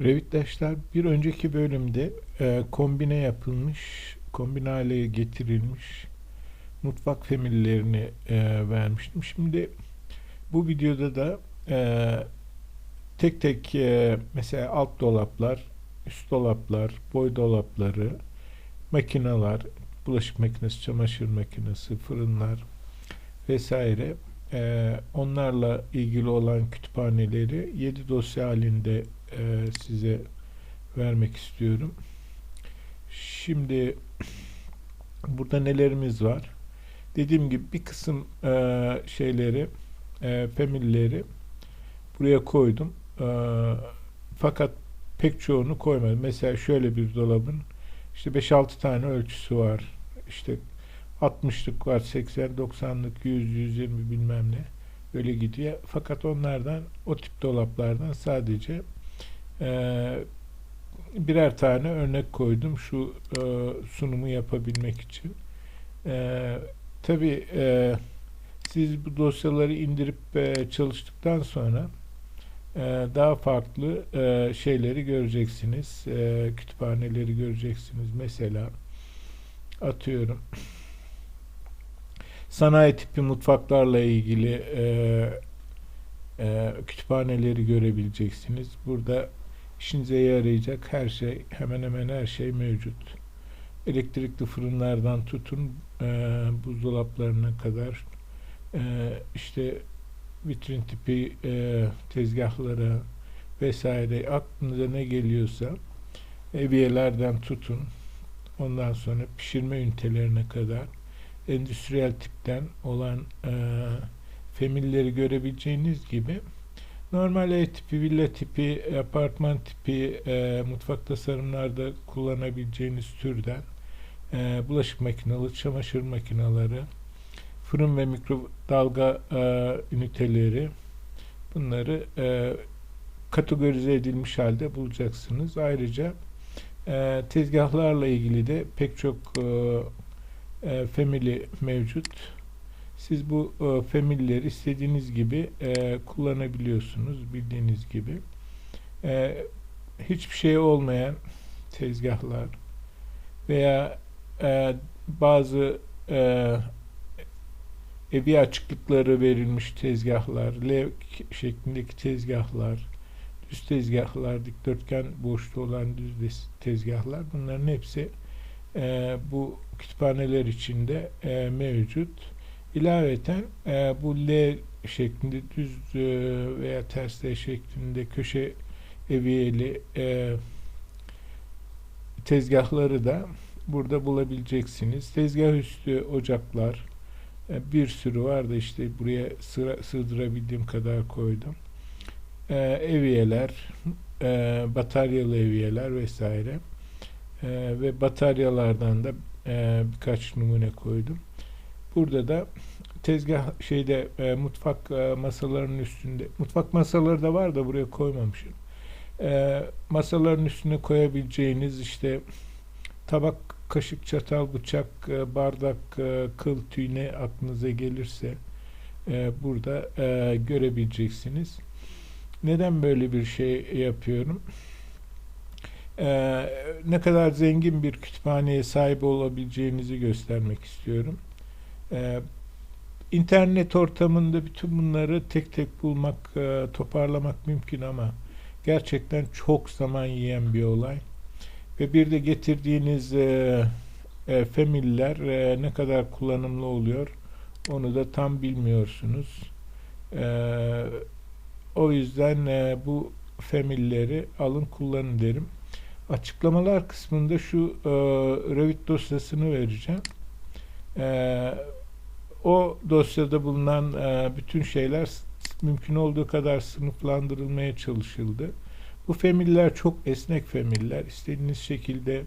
Revitleşler bir önceki bölümde e, kombine yapılmış, kombine hale getirilmiş mutfak femillerini e, vermiştim. Şimdi bu videoda da e, tek tek e, mesela alt dolaplar, üst dolaplar, boy dolapları, makineler, bulaşık makinesi, çamaşır makinesi, fırınlar vesaire e, onlarla ilgili olan kütüphaneleri 7 dosya halinde e, size vermek istiyorum. Şimdi burada nelerimiz var? Dediğim gibi bir kısım e, şeyleri, e, familleri buraya koydum. E, fakat pek çoğunu koymadım. Mesela şöyle bir dolabın işte 5-6 tane ölçüsü var. İşte 60'lık var, 80, 90'lık, 100, 120 bilmem ne. Öyle gidiyor. Fakat onlardan, o tip dolaplardan sadece e, birer tane örnek koydum şu e, sunumu yapabilmek için. E, Tabi e, siz bu dosyaları indirip e, çalıştıktan sonra e, daha farklı e, şeyleri göreceksiniz. E, kütüphaneleri göreceksiniz. Mesela atıyorum sanayi tipi mutfaklarla ilgili e, e, kütüphaneleri görebileceksiniz. Burada işinize yarayacak her şey, hemen hemen her şey mevcut. Elektrikli fırınlardan tutun e, buzdolaplarına kadar e, işte vitrin tipi e, tezgahlara vesaire aklınıza ne geliyorsa eviyelerden tutun ondan sonra pişirme ünitelerine kadar endüstriyel tipten olan e, femilleri görebileceğiniz gibi normal ev tipi, villa tipi, apartman tipi e, mutfak tasarımlarda kullanabileceğiniz türden e, bulaşık makineleri, çamaşır makineleri, fırın ve mikrodalga e, üniteleri bunları e, kategorize edilmiş halde bulacaksınız. Ayrıca e, tezgahlarla ilgili de pek çok e, e, family mevcut. Siz bu e, family'leri istediğiniz gibi e, kullanabiliyorsunuz bildiğiniz gibi. E, hiçbir şey olmayan tezgahlar veya e, bazı e, evi açıklıkları verilmiş tezgahlar, L şeklindeki tezgahlar, düz tezgahlar, dikdörtgen boşluğu olan düz tezgahlar bunların hepsi e, bu kütüphaneler içinde e, mevcut. İlaveten e, bu L şeklinde düz e, veya ters L şeklinde köşe eviyeli e, tezgahları da burada bulabileceksiniz. Tezgah üstü ocaklar e, bir sürü var da işte buraya sıra, sığdırabildiğim kadar koydum. E, eviyeler, e, bataryalı eviyeler vesaire e, ve bataryalardan da e, birkaç numune koydum. Burada da tezgah şeyde e, mutfak e, masalarının üstünde mutfak masaları da var da buraya koymamışım. E, masaların üstüne koyabileceğiniz işte tabak, kaşık, çatal, bıçak, e, bardak, e, kıl, tüy ne aklınıza gelirse e, burada e, görebileceksiniz. Neden böyle bir şey yapıyorum? Ee, ne kadar zengin bir kütüphaneye sahip olabileceğinizi göstermek istiyorum. Ee, internet ortamında bütün bunları tek tek bulmak, e, toparlamak mümkün ama gerçekten çok zaman yiyen bir olay. Ve bir de getirdiğiniz e, e, femiller e, ne kadar kullanımlı oluyor onu da tam bilmiyorsunuz. E, o yüzden e, bu femilleri alın kullanın derim. Açıklamalar kısmında şu e, Revit dosyasını vereceğim. E, o dosyada bulunan e, bütün şeyler mümkün olduğu kadar sınıflandırılmaya çalışıldı. Bu femiller çok esnek femiller. İstediğiniz şekilde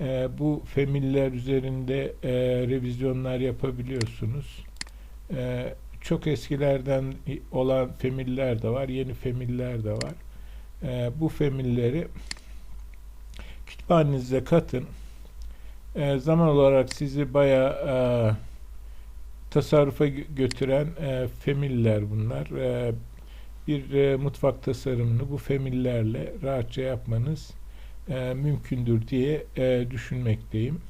e, bu femiller üzerinde e, revizyonlar yapabiliyorsunuz. E, çok eskilerden olan femiller de var, yeni femiller de var. E, bu femilleri kütüphanenize katın. E, zaman olarak sizi bayağı e, tasarrufa götüren e, femiller bunlar. E, bir e, mutfak tasarımını bu famillerle rahatça yapmanız e, mümkündür diye e, düşünmekteyim.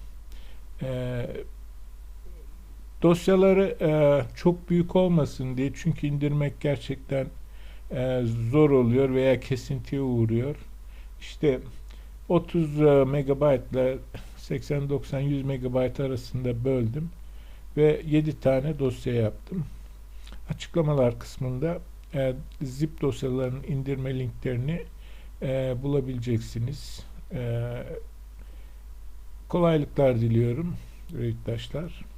E, dosyaları e, çok büyük olmasın diye çünkü indirmek gerçekten e, zor oluyor veya kesintiye uğruyor. İşte 30 e, megabayt ile 80-90-100 megabayt arasında böldüm ve 7 tane dosya yaptım. Açıklamalar kısmında e, zip dosyalarının indirme linklerini e, bulabileceksiniz. E, kolaylıklar diliyorum yurttaşlar.